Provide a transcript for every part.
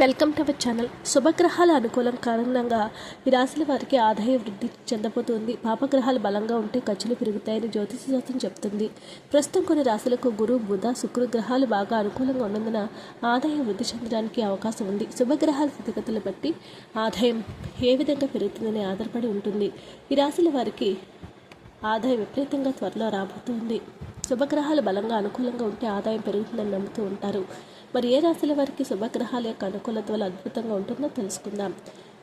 Welcome to our channel. శుభగ్రహాల అనుకూలం కారణంగా ఈ రాశుల వారికి ఆదాయ వృద్ధి చెందబోతుంది. పాపగ్రహాలు బలంగా ఉంటే ఖర్చులు పెరుగుతాయని జ్యోతిష శాస్త్రం చెప్తుంది. ప్రస్తుతం కొన్ని రాశులకు గురు బుధ శుక్ర గ్రహాలు బాగా అనుకూలంగా ఉన్నందున ఆదాయం వృద్ధి చెందడానికి అవకాశం ఉంది. శుభగ్రహాల స్థితిగతులు బట్టి ఆదాయం ఏ విధంగా పెరుగుతుందని ఆధారపడి ఉంటుంది. ఈ రాశుల వారికి ఆదాయం విపరీతంగా త్వరలో రాబోతుంది. శుభగ్రహాలు బలంగా అనుకూలంగా ఉంటే ఆదాయం పెరుగుతుందని నమ్ముతూ ఉంటారు. మరి ఏ రాశుల వారికి శుభగ్రహాల యొక్క అనుకూలత వల్ల అద్భుతంగా ఉంటుందో తెలుసుకుందాం.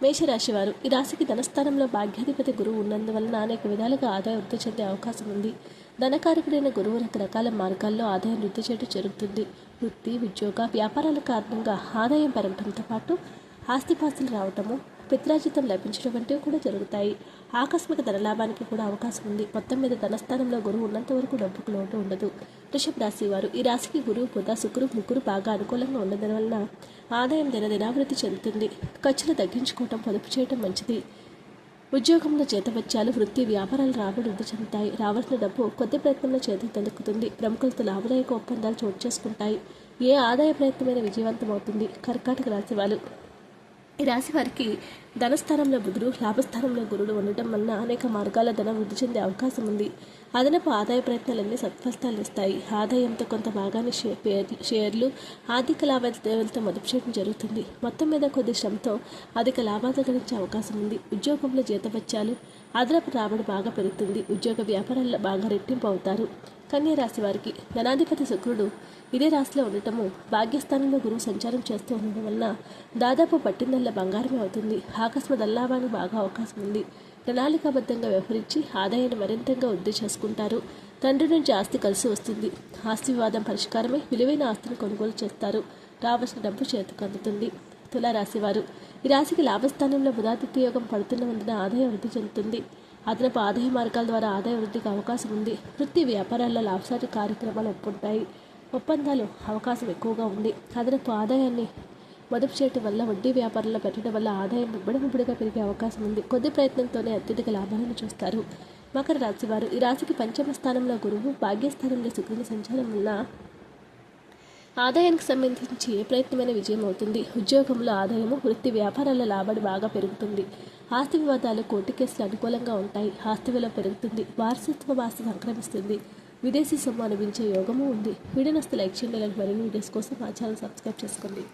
మేషరాశి వారు ఈ రాశికి ధనస్థానంలో భాగ్యాధిపతి గురువు ఉన్నందువలన అనేక విధాలుగా ఆదాయం వృద్ధి చెందే అవకాశం ఉంది. ధనకారకుడైన గురువు రకరకాల మార్గాల్లో ఆదాయం వృద్ధి చేయడం జరుగుతుంది. వృత్తి ఉద్యోగ వ్యాపారాల కారణంగా ఆదాయం పెరగడంతో పాటు ఆస్తిపాస్తులు రావటము పిత్రాజితం లభించడం వంటివి కూడా జరుగుతాయి. ఆకస్మిక ధనలాభానికి కూడా అవకాశం ఉంది. మొత్తం మీద ధనస్థానంలో గురువు ఉన్నంత వరకు డబ్బుకు లోటు ఉండదు. వృషభ రాశి వారు ఈ రాశికి గురువు బుధ శుక్రు ముగ్గురు బాగా అనుకూలంగా ఉండడం వలన ఆదాయం దినదినాభివృద్ధి చెందుతుంది. ఖర్చులు తగ్గించుకోవటం పొదుపు చేయటం మంచిది. ఉద్యోగంలో చేతవచ్చాలు వృత్తి వ్యాపారాలు రాబడి వృద్ధి చెందుతాయి. రావాల్సిన డబ్బు కొద్ది ప్రయత్నంలో చేతికి దొరుకుతుంది ప్రముఖులతో లాభదాయక ఒప్పందాలు చోటు చేసుకుంటాయి. ఏ ఆదాయ ప్రయత్నమైన విజయవంతమవుతుంది. కర్కాటక రాశి వాళ్ళు ఈ రాశి వారికి ధనస్థానంలో బుధుడు లాభస్థానంలో గురుడు ఉండటం వలన అనేక మార్గాల ధనం వృద్ధి చెందే అవకాశం ఉంది. అదనపు ఆదాయ ప్రయత్నాలన్నీ సత్ఫలితాలు ఇస్తాయి. ఆదాయంతో కొంత భాగాన్ని షేర్లు ఆర్థిక లావాదేవీలతో మదుపు చేయడం జరుగుతుంది. మొత్తం మీద కొద్ది శ్రమతో అధిక లాభాలు గడించే అవకాశం ఉంది. ఉద్యోగంలో జీతబత్యాలు అదనపు రాబడి బాగా పెరుగుతుంది. ఉద్యోగ వ్యాపారాల్లో బాగా రెట్టింపు అవుతారు. కన్యరాశి వారికి ధనాధిపతి శుక్రుడు ఇదే రాశిలో ఉండటము భాగ్యస్థానంలో గురువు సంచారం చేస్తూ ఉండడం వలన దాదాపు పట్టిందల్లా బంగారమే అవుతుంది. ఆకస్మ దల్లాభానికి బాగా అవకాశం ఉంది. ప్రణాళికాబద్ధంగా వ్యవహరించి ఆదాయాన్ని మరింతగా వృద్ధి చేసుకుంటారు. తండ్రి నుంచి ఆస్తి కలిసి వస్తుంది. ఆస్తి వివాదం పరిష్కారమై విలువైన ఆస్తిని కొనుగోలు చేస్తారు. రావాల్సిన డబ్బు చేతికి అందుతుంది. తులారాశివారు ఈ రాశికి లాభస్థానంలో బుధాదిత్య యోగం పడుతున్నందున ఆదాయం వృద్ధి చెందుతుంది. అదనపు ఆదాయ మార్గాల ద్వారా ఆదాయ వృద్ధికి అవకాశం ఉంది. వృత్తి వ్యాపారాల్లో లాభసాటి కార్యక్రమాలు ఒప్పుంటాయి ఒప్పందాలు అవకాశం ఎక్కువగా ఉంది. అదనపు ఆదాయాన్ని మదుపు చేయటం వల్ల వడ్డీ వ్యాపారంలో పెట్టడం వల్ల ఆదాయం ముబ్బడిముబ్బడిగా పెరిగే అవకాశం ఉంది. కొద్ది ప్రయత్నంతోనే అత్యధిక లాభాలను చూస్తారు. మకర రాశి వారు ఈ రాశికి పంచమ స్థానంలో గురువు భాగ్యస్థానంలో శుక్రుని సంచారం వల్ల ఆదాయానికి సంబంధించి ఏ ప్రయత్నమైన విజయం అవుతుంది. ఉద్యోగంలో ఆదాయము వృత్తి వ్యాపారాల లాభాలు బాగా పెరుగుతుంది. ఆస్తి వివాదాలు కోర్టు కేసులు అనుకూలంగా ఉంటాయి. ఆస్తి విలువ పెరుగుతుంది. వారసత్వ ఆస్తి సంక్రమిస్తుంది. విదేశీ సొమ్ము అనిపించే యోగము ఉంది. వీడియోనస్తు లైక్ చేయండి. ఇలాంటి మరిన్ని వీడియోస్ కోసం మా ఛానల్ సబ్స్క్రైబ్ చేసుకోండి.